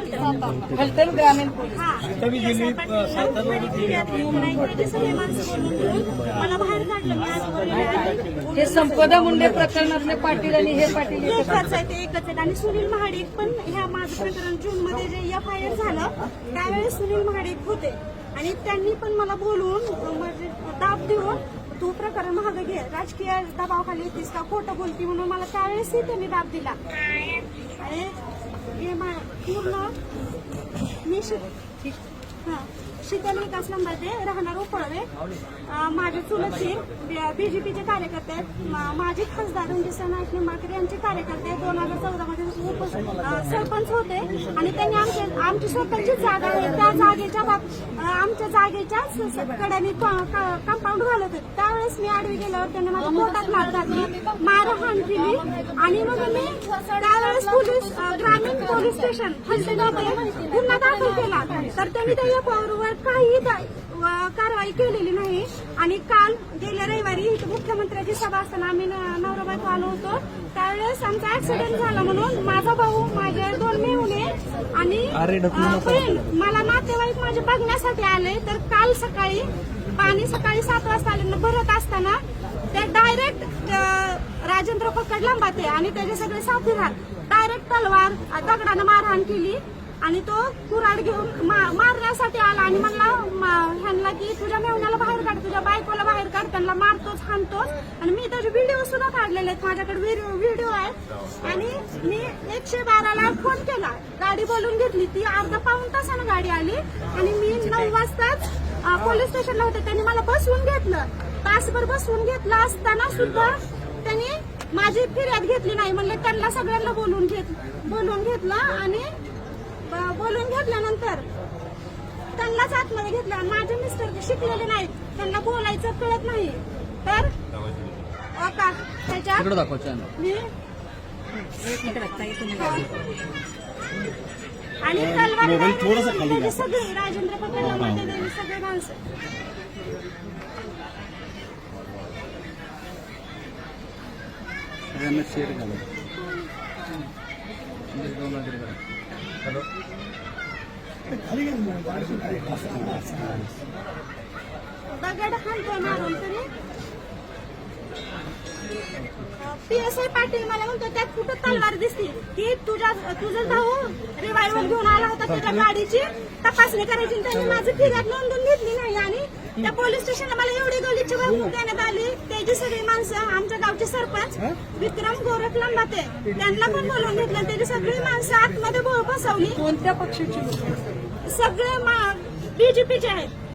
फलटण ग्रामीण पोलीस. हा. बोलून. हे संपदा मुंडे प्रकरणातले पाटील आणि हे पाटील एकच आहे ते एकच आहेत आणि सुनील महाडिक पण ह्या माझं प्रकरण जून मध्ये जे एफ आय आर झालं त्यावेळेस सुनील महाडिक होते. आणि त्यांनी पण मला बोलवून अं, म्हणजे दाब देऊन तू प्रकरण महाग घे राजकीय दबावाखाली येतीस का? खोटं बोलती म्हणून मला त्यावेळेसही त्यांनी दाब दिला. आणि हे पूर्ण मी हां शीतल विकास लंबाते राहणार उपळवे. माझे चुलतशीर बीजेपीचे कार्यकर्ते आहेत. माझे खासदार रणजित नाईक निंबाळकर यांचे कार्यकर्ते दोन हजार चौदा मध्ये उप सरपंच होते. आणि त्यांनी आमचे आमची स्वतःची जागा आहे. त्या जागेच्या बाब आमच्या जागेच्या स- कड्याने कंपाऊंड घालत होते. त्यावेळेस मी आडवी गेल्यावर त्यांनी माझ्या पोटात मार घातली मारहाण केली. आणि मग मी त्यावेळेस पोलीस ग्रामीण पोलीस स्टेशन हलसेगावमध्ये गुन्हा दाखल केला. तर त्यांनी त्या एफआयआरवर काही कारवाई केलेली नाही. आणि काल गेल्या रविवारी मुख्यमंत्र्याची सभा असताना आम्ही न- नवरा बायको आलो होतो. त्यावेळेस आमचा ऍक्सिडेंट झाला म्हणून माझा भाऊ माझे दोन मेहुणे आणि बहीण मला नातेवाईक माझे बघण्यासाठी आले. तर काल सकाळी पाणी सकाळी सात वाजता आले भरत असताना ते डायरेक्ट राजेंद्र फकड लांबाते आणि त्याचे सगळे साथीदार डायरेक्ट तलवार दगडानं मारहाण केली आणि तो कुराड घेऊन मारण्यासाठी आला आणि म्हणला म- ह्यांना की तुझ्या मेवण्याला बाहेर काढ तुझ्या बायकोला बाहेर काढ त्यांना मारतोच हाणतोच. आणि मी त्याचे व्हिडिओ सुद्धा काढलेले आहेत. माझ्याकडे व्हिडिओ व्हिडिओ आहे. आणि मी एकशे बाराला फोन केला. गाडी बोलून घेतली. ती अर्धा पाऊन तासानं गाडी आली. आणि मी नऊ वाजताच पोलीस स्टेशनला होते. त्यांनी मला बसवून घेतलं. तासभर बसवून घेतलं असताना सुद्धा त्यांनी माझी फिर्याद घेतली नाही. म्हणले त्यांना सगळ्यांना बोलून घेत बोलून घेतलं आणि बोलून घेतल्यानंतर त्यांनाच आतमध्ये घेतलं. माझे मिस्टर शिकलेले नाहीत. त्यांना बोलायचं कळत नाही. तर मी आणि तलवार सगळे राजेंद्र पटेल सगळे माणसं सगळ्यांना शेअर घाला. दगड हाणतोय मारून तरी पीएसआय पाटील मला म्हणतो त्यात कुठं तलवार दिसती की तुझ्या तुझा भाऊ रिवायवल घेऊन आला होता तुझ्या गाडीची तपासणी करायची त्यांनी माझी फिर्याद नोंदवून घेतली नाही आणि त्या पोलीस स्टेशनला मला एवढी गलीची वाहतूक देण्यात आली. त्याची सगळी माणसं आमच्या गावचे सरपंच विक्रम गोरख लंबाते त्यांना पण बोलवून घेतलं. त्याची सगळी माणसं आतमध्ये बसवली. कोणत्या पक्षाची सगळे बीजेपीचे आहेत.